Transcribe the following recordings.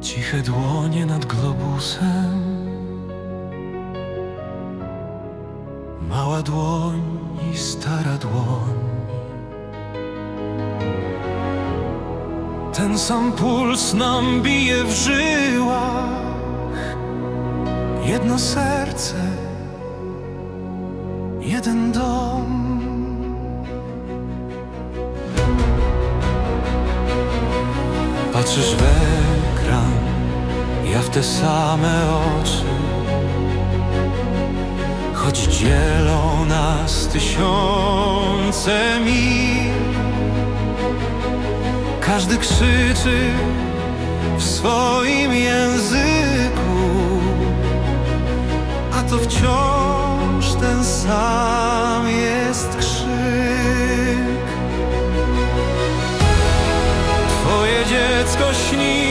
Ciche dłonie nad globusem. Mała dłoń i stara dłoń. Ten sam puls nam bije w żyłach. Jedno serce Jeden dom. Patrzysz we ja w te same oczy Choć dzielą nas tysiące mil. Każdy krzyczy w swoim języku A to wciąż ten sam jest krzyk. Twoje dziecko śni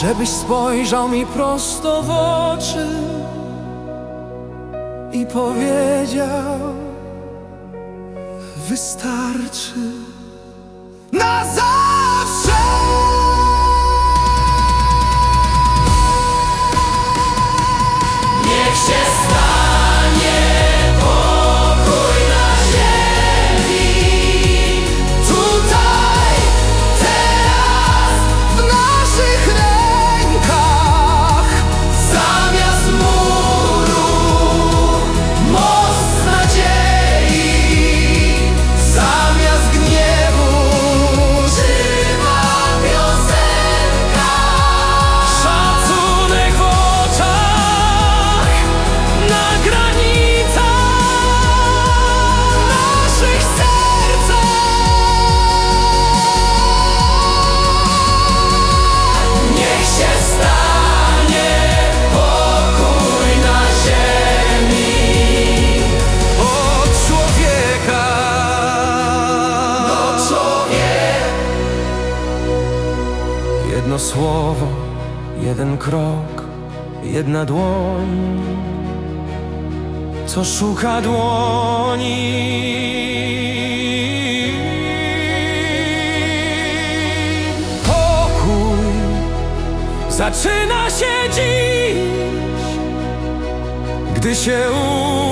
żebyś spojrzał mi prosto w oczy i powiedział: Wystarczy na zawsze. Słowo, jeden krok, jedna dłoń, co szuka dłoni. Pokój zaczyna się dziś, gdy się uczy